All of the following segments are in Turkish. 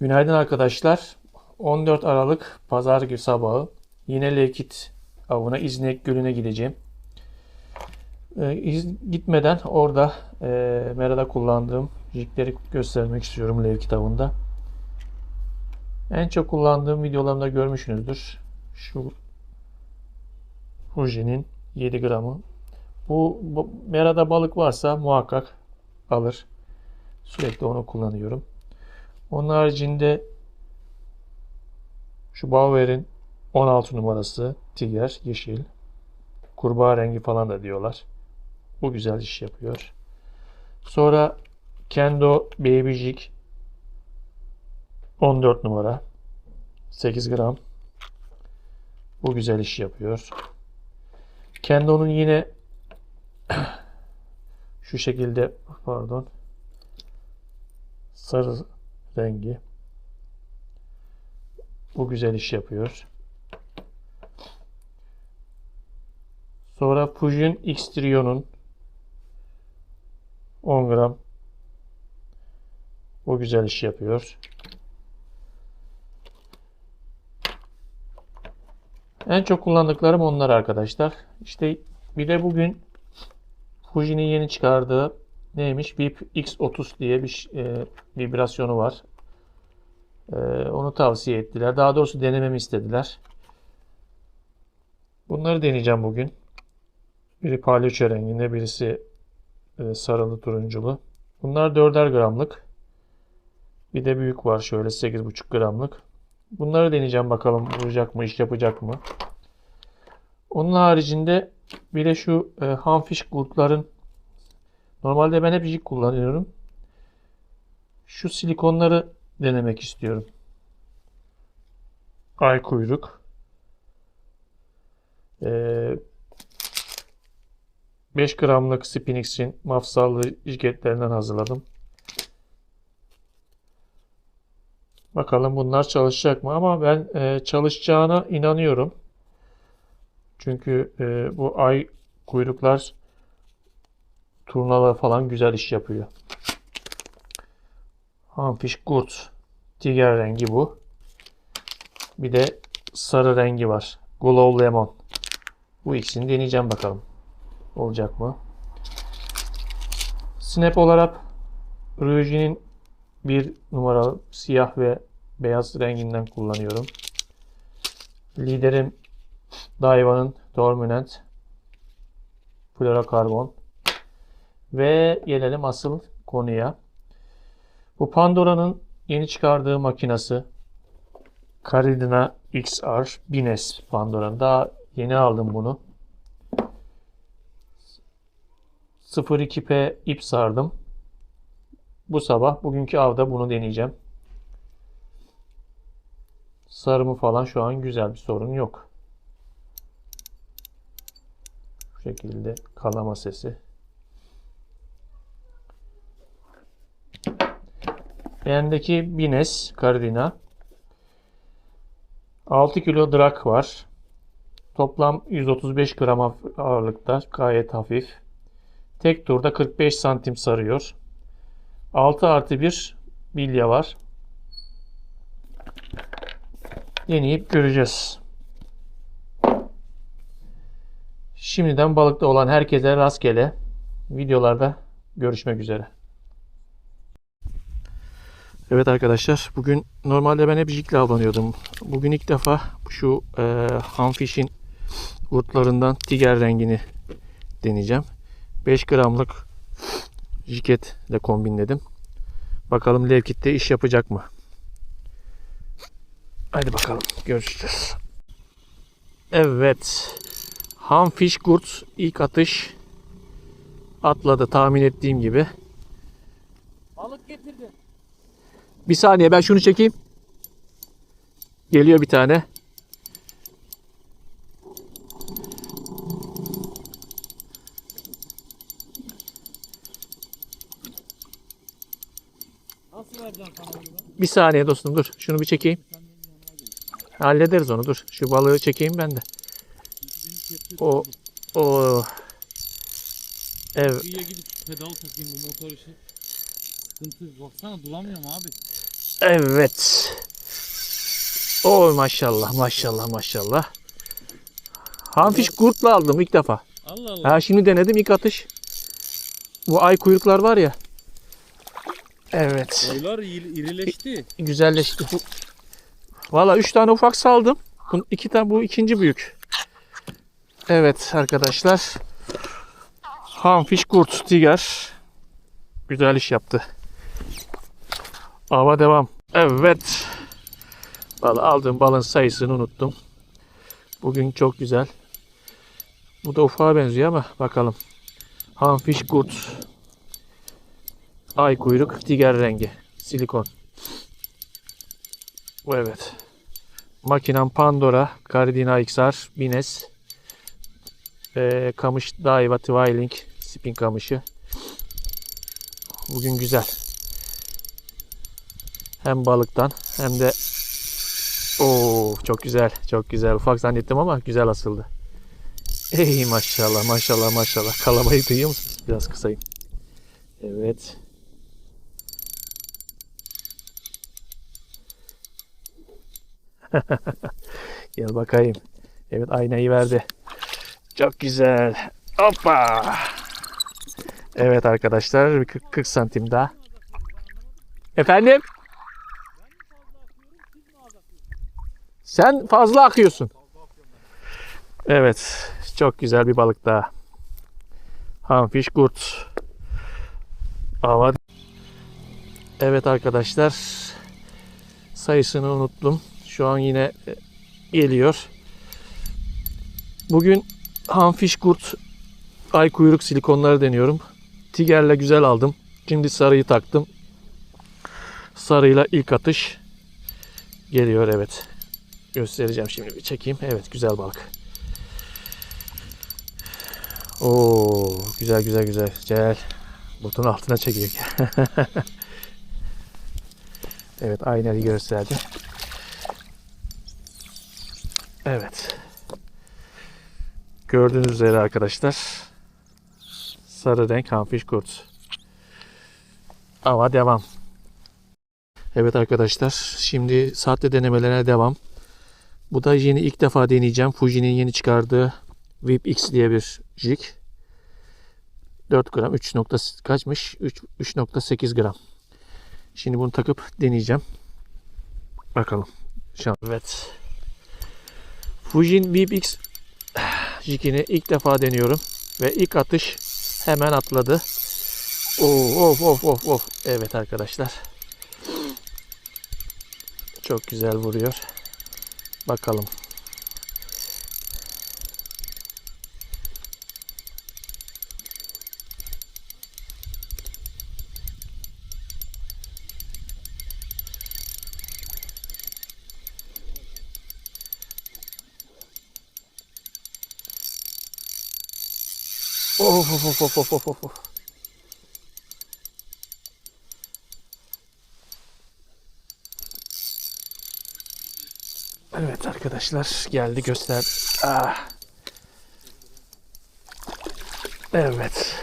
Günaydın arkadaşlar. 14 Aralık Pazar günü sabahı. Yine Levkit avına İznek Gölü'ne gideceğim. Ee, iz- gitmeden orada e, merada kullandığım jigleri göstermek istiyorum Levkit avında. En çok kullandığım videolarımda görmüşsünüzdür. Şu Fuji'nin 7 gramı. Bu, bu merada balık varsa muhakkak alır. Sürekli onu kullanıyorum. Onun haricinde şu Bauer'in 16 numarası Tiger yeşil. Kurbağa rengi falan da diyorlar. Bu güzel iş yapıyor. Sonra Kendo Baby Jig 14 numara 8 gram. Bu güzel iş yapıyor. Kendo'nun yine şu şekilde pardon sarı rengi. Bu güzel iş yapıyor. Sonra Pujin X Trio'nun 10 gram. Bu güzel iş yapıyor. En çok kullandıklarım onlar arkadaşlar. İşte bir de bugün Fuji'nin yeni çıkardığı neymiş? VIP X30 diye bir e, vibrasyonu var. E, onu tavsiye ettiler. Daha doğrusu denememi istediler. Bunları deneyeceğim bugün. Biri palyaço renginde, birisi e, sarılı turunculu. Bunlar 4'er gramlık. Bir de büyük var şöyle 8,5 gramlık. Bunları deneyeceğim bakalım vuracak mı, iş yapacak mı? Onun haricinde bir de şu e, Hanfish kurtların normalde ben hep jig kullanıyorum. Şu silikonları denemek istiyorum. Ay kuyruk. Ee, 5 gramlık Spinix'in mafsallı jiketlerinden hazırladım. Bakalım bunlar çalışacak mı? Ama ben e, çalışacağına inanıyorum. Çünkü e, bu ay kuyruklar turnalar falan güzel iş yapıyor. Hanfish Kurt. Tiger rengi bu. Bir de sarı rengi var. Glow Lemon. Bu ikisini deneyeceğim bakalım. Olacak mı? Snap olarak Ruji'nin bir numaralı siyah ve beyaz renginden kullanıyorum. Liderim Daiwa'nın Dominant Fluorokarbon. Ve gelelim asıl konuya. Bu Pandora'nın yeni çıkardığı makinası Caridina XR 1000S Pandora'nın. Daha yeni aldım bunu. 02P ip sardım. Bu sabah bugünkü avda bunu deneyeceğim. Sarımı falan şu an güzel bir sorun yok. Bu şekilde kalama sesi. Bendeki Bines Cardina 6 kilo drak var. Toplam 135 gram ağırlıkta gayet hafif. Tek turda 45 santim sarıyor. 6 artı 1 bilya var. Deneyip göreceğiz. Şimdiden balıkta olan herkese rastgele videolarda görüşmek üzere. Evet arkadaşlar bugün normalde ben hep jikle avlanıyordum. Bugün ilk defa şu e, Hanfish'in kurtlarından tiger rengini deneyeceğim. 5 gramlık jiketle kombinledim. Bakalım Levkit'te iş yapacak mı? Hadi bakalım görüşeceğiz. Evet. Hanfish kurt ilk atış atladı tahmin ettiğim gibi. Balık getirdi. Bir saniye ben şunu çekeyim. Geliyor bir tane. Bir saniye dostum dur. Şunu bir çekeyim. Hallederiz onu dur. Şu balığı çekeyim ben de. O o Evet. Kıyıya gidip pedal takayım bu motor işi. Sıkıntı. Baksana duramıyorum abi. Evet. Oy maşallah maşallah maşallah. Hanfiş kurtla aldım ilk defa. Allah Allah. Ha şimdi denedim ilk atış. Bu ay kuyruklar var ya. Evet. Boylar iri- irileşti. Güzelleşti. Valla 3 tane ufak saldım. Bu iki tane bu ikinci büyük. Evet arkadaşlar. Hanfiş kurt tiger. Güzel iş yaptı. Ava devam. Evet. Valla aldığım balın sayısını unuttum. Bugün çok güzel. Bu da ufağa benziyor ama bakalım. Hanfiş kurt. Ay kuyruk tiger rengi. Silikon. Evet. Makinem Pandora, Cardina XR, Bines, ee, kamış Daiwa Twiling, spin kamışı. Bugün güzel. Hem balıktan hem de Oo çok güzel, çok güzel. Ufak zannettim ama güzel asıldı. Ey maşallah, maşallah, maşallah. Kalamayı duyuyor musunuz? Biraz kısayım. Evet. Gel bakayım. Evet aynayı verdi. Çok güzel. Hoppa. Evet arkadaşlar bir 40, 40 santim daha. Efendim? Sen fazla akıyorsun. Evet. Çok güzel bir balık daha. Hamfiş kurt. Hava. Evet arkadaşlar. Sayısını unuttum. Şu an yine e, geliyor. Bugün hanfiş kurt ay kuyruk silikonları deniyorum. Tiger'le güzel aldım. Şimdi sarıyı taktım. Sarıyla ilk atış geliyor evet. Göstereceğim şimdi bir çekeyim. Evet güzel balık. Oo güzel güzel güzel. Gel. Botun altına çekiyor. evet aynayı gösterdi. Evet. Gördüğünüz üzere arkadaşlar sarı renk hanfiş kurt. Ama devam. Evet arkadaşlar şimdi saatte denemelerine devam. Bu da yeni ilk defa deneyeceğim. Fuji'nin yeni çıkardığı VIP X diye bir jig. 4 gram 3 nokta kaçmış? 3 3.8 gram. Şimdi bunu takıp deneyeceğim. Bakalım. Şu an. Evet. Fujin VIP X jigini ilk defa deniyorum ve ilk atış hemen atladı. Oo, of of of of. Evet arkadaşlar. Çok güzel vuruyor. Bakalım. Of of of of of of of. Evet arkadaşlar geldi göster. Ah. Evet.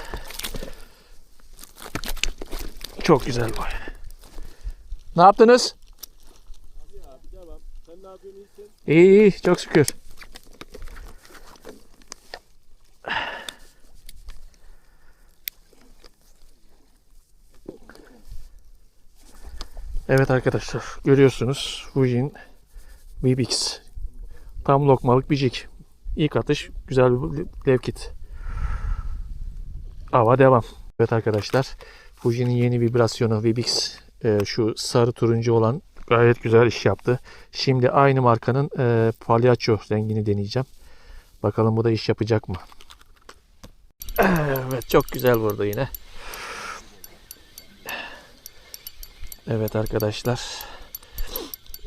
Çok güzel boy. Ne yaptınız? Sen ne yapıyorsun iyisin? İyi iyi çok şükür. Evet arkadaşlar görüyorsunuz Fujin VBX tam lokmalık bir jig. İlk atış güzel bir lev kit. Ava devam. Evet arkadaşlar Fuji'nin yeni vibrasyonu VBX e, şu sarı turuncu olan gayet güzel iş yaptı. Şimdi aynı markanın e, palyaço rengini deneyeceğim. Bakalım bu da iş yapacak mı? Evet çok güzel vurdu yine. Evet arkadaşlar.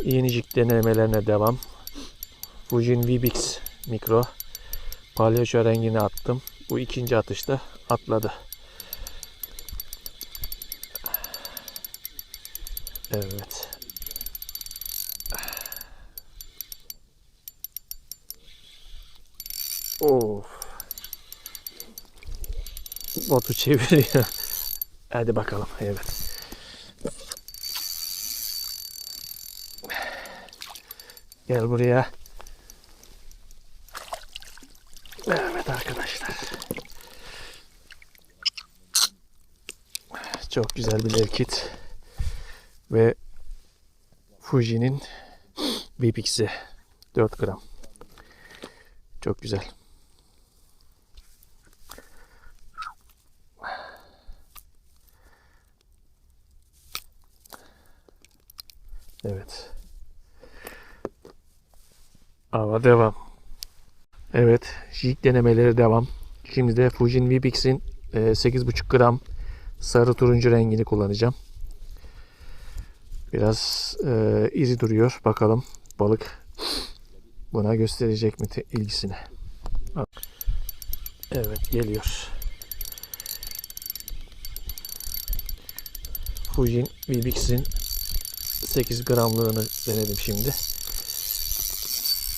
Yenicik denemelerine devam. Fujin VBX mikro. Palyaço rengini attım. Bu ikinci atışta atladı. Evet. Of. Botu çeviriyor. Hadi bakalım. Evet. Gel buraya. Evet arkadaşlar. Çok güzel bir levkit. Ve Fuji'nin Bipix'i 4 gram. Çok güzel. Evet. Ava devam. Evet. Jig denemeleri devam. Şimdi de Fujin Vipix'in e, 8,5 gram sarı turuncu rengini kullanacağım. Biraz e, iri duruyor. Bakalım balık buna gösterecek mi ilgisini. Evet geliyor. Fujin Vipix'in 8 gramlığını denedim şimdi.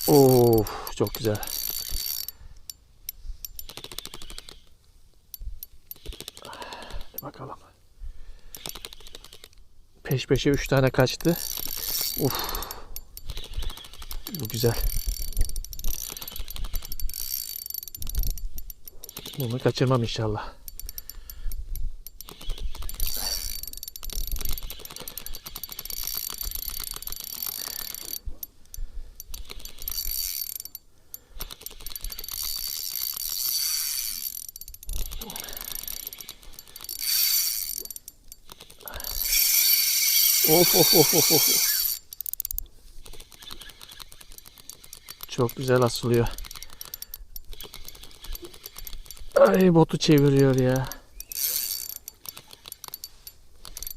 Of çok güzel. Hadi bakalım. Peş peşe 3 tane kaçtı. Uf. Bu güzel. Bunu kaçırmam inşallah. Of of of of of. Çok güzel asılıyor. Ay botu çeviriyor ya.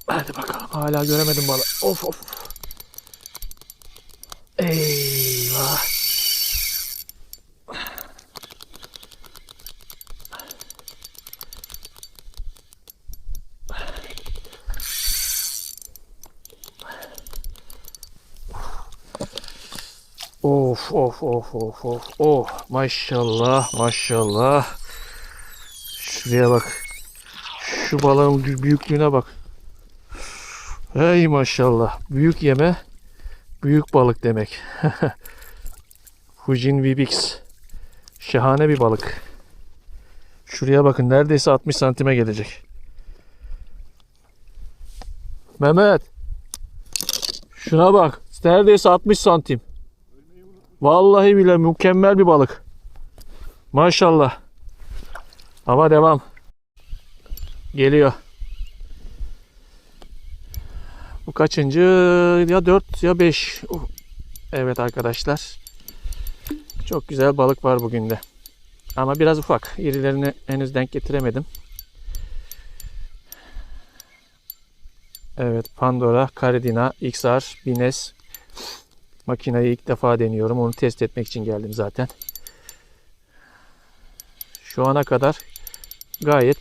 Hadi bakalım. Hala göremedim balığı. Of of. Of of of of of. Oh maşallah maşallah. Şuraya bak. Şu balığın bü- büyüklüğüne bak. Hey maşallah. Büyük yeme büyük balık demek. Fujin Vibix. Şahane bir balık. Şuraya bakın neredeyse 60 santime gelecek. Mehmet. Şuna bak. Neredeyse 60 santim. Vallahi bile mükemmel bir balık. Maşallah. Ama devam. Geliyor. Bu kaçıncı? Ya 4 ya 5. Evet arkadaşlar. Çok güzel balık var bugün de. Ama biraz ufak. İrilerini henüz denk getiremedim. Evet Pandora, Caridina, XR, Bines, Makinayı ilk defa deniyorum. Onu test etmek için geldim zaten. Şu ana kadar gayet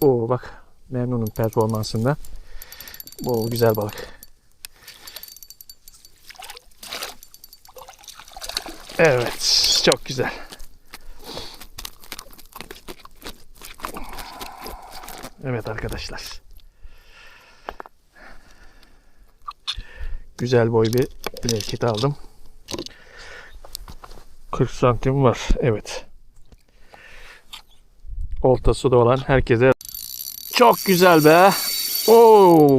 o bak memnunum performansında. Bu güzel balık. Evet, çok güzel. Evet arkadaşlar. Güzel boy bir levkit aldım. 40 santim var. Evet. Oltası da olan herkese çok güzel be. Oo.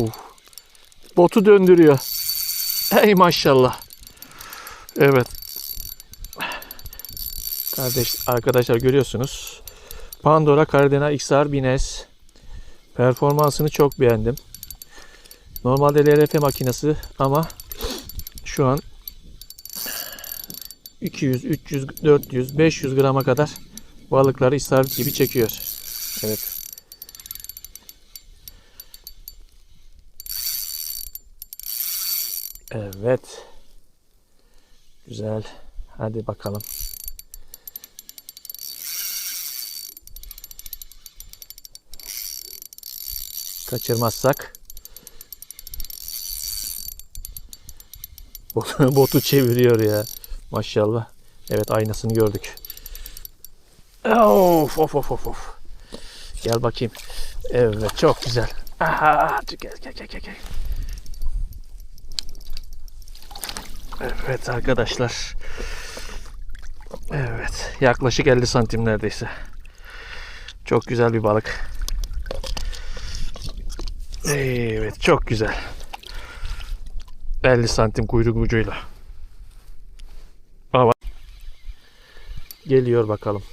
Botu döndürüyor. Hey maşallah. Evet. Kardeş arkadaşlar görüyorsunuz. Pandora Cardena XR 1000S performansını çok beğendim. Normalde LRF makinesi ama şu an 200, 300, 400, 500 grama kadar balıkları isabet gibi çekiyor. Evet. Evet. Güzel. Hadi bakalım. Kaçırmazsak Botu, çeviriyor ya. Maşallah. Evet aynasını gördük. Of of of of of. Gel bakayım. Evet çok güzel. Aha, gel gel gel. gel. Evet arkadaşlar. Evet. Yaklaşık 50 santim neredeyse. Çok güzel bir balık. Evet. Çok güzel. 50 santim kuyruk ucuyla. Ama geliyor bakalım.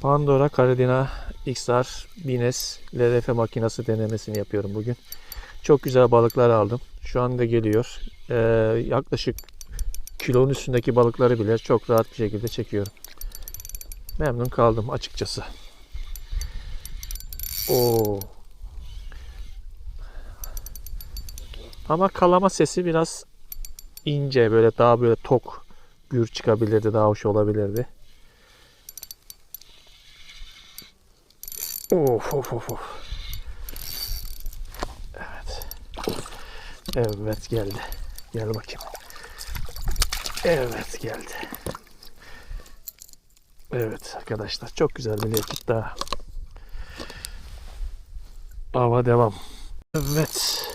Pandora Caridina XR Bines LRF makinesi denemesini yapıyorum bugün. Çok güzel balıklar aldım. Şu anda geliyor. Ee, yaklaşık kilonun üstündeki balıkları bile çok rahat bir şekilde çekiyorum. Memnun kaldım açıkçası. Oo. Ama kalama sesi biraz ince böyle daha böyle tok gür çıkabilirdi daha hoş olabilirdi. Of of of of. Evet. Evet geldi. Gel bakayım. Evet geldi. Evet arkadaşlar çok güzel bir lekit daha. Hava devam. Evet.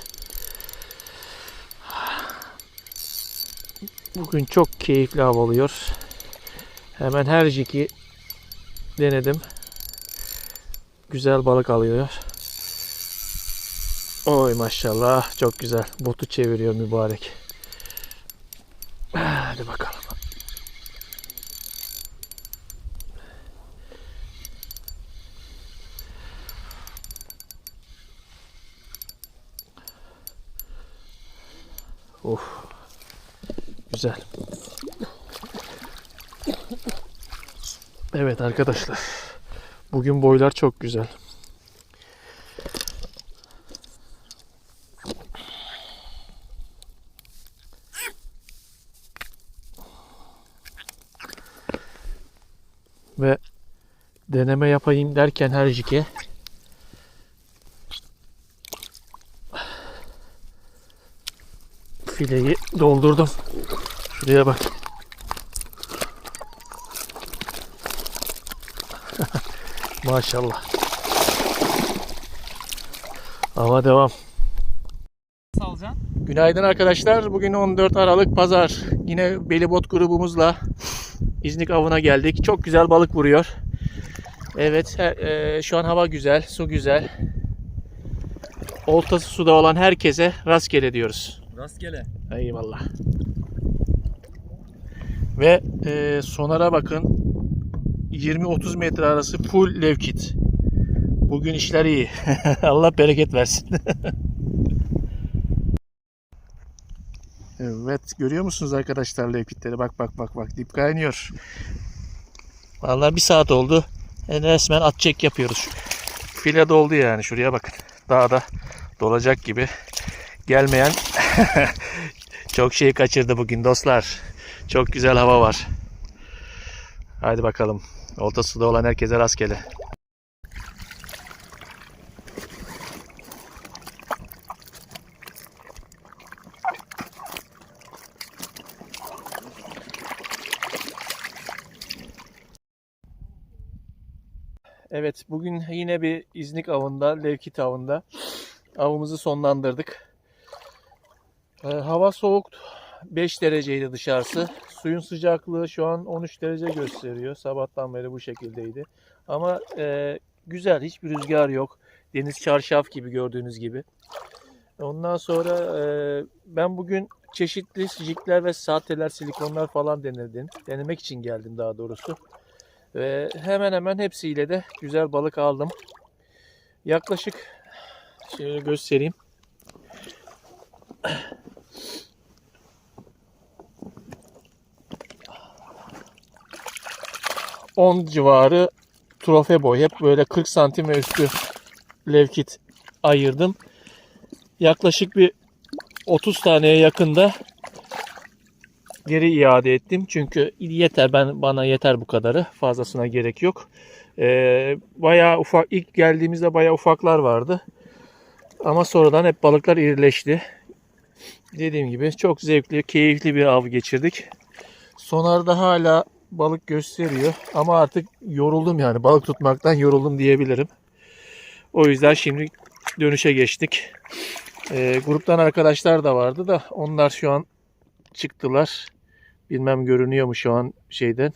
Bugün çok keyifli hava oluyor. Hemen her jiki denedim. Güzel balık alıyor. Oy maşallah çok güzel. Botu çeviriyor mübarek. Hadi bakalım. Of. Güzel. Evet arkadaşlar. Bugün boylar çok güzel. Ve deneme yapayım derken her jike fileyi doldurdum. Şuraya bak. Maşallah. Hava devam. Salacaksın. Günaydın arkadaşlar. Bugün 14 Aralık Pazar. Yine Belibot grubumuzla İznik avına geldik. Çok güzel balık vuruyor. Evet, he- e, şu an hava güzel, su güzel. Oltası suda olan herkese rastgele diyoruz. Rastgele. Eyvallah. Ve e, sonara bakın. 20-30 metre arası full levkit. Bugün işler iyi. Allah bereket versin. evet görüyor musunuz arkadaşlar levkitleri? Bak bak bak bak dip kaynıyor. Vallahi bir saat oldu. E, resmen at çek yapıyoruz. File doldu yani şuraya bakın. Daha da dolacak gibi. Gelmeyen çok şey kaçırdı bugün dostlar. Çok güzel hava var. Hadi bakalım. Olta suda olan herkese rastgele. Evet bugün yine bir İznik avında, Levkit avında avımızı sonlandırdık. Ee, hava soğuk. 5 dereceydi dışarısı. Suyun sıcaklığı şu an 13 derece gösteriyor. Sabahtan beri bu şekildeydi. Ama e, güzel. Hiçbir rüzgar yok. Deniz çarşaf gibi gördüğünüz gibi. Ondan sonra e, ben bugün çeşitli jigler ve sahteler, silikonlar falan denedim. Denemek için geldim daha doğrusu. Ve hemen hemen hepsiyle de güzel balık aldım. Yaklaşık şöyle göstereyim. On civarı trofe boy. Hep böyle 40 santim üstü levkit ayırdım. Yaklaşık bir 30 taneye yakında geri iade ettim. Çünkü yeter ben bana yeter bu kadarı. Fazlasına gerek yok. Ee, bayağı ufak ilk geldiğimizde bayağı ufaklar vardı. Ama sonradan hep balıklar irileşti. Dediğim gibi çok zevkli, keyifli bir av geçirdik. Sonarda hala balık gösteriyor ama artık yoruldum yani balık tutmaktan yoruldum diyebilirim. O yüzden şimdi dönüşe geçtik. Ee, gruptan arkadaşlar da vardı da onlar şu an çıktılar. Bilmem görünüyor mu şu an şeyden.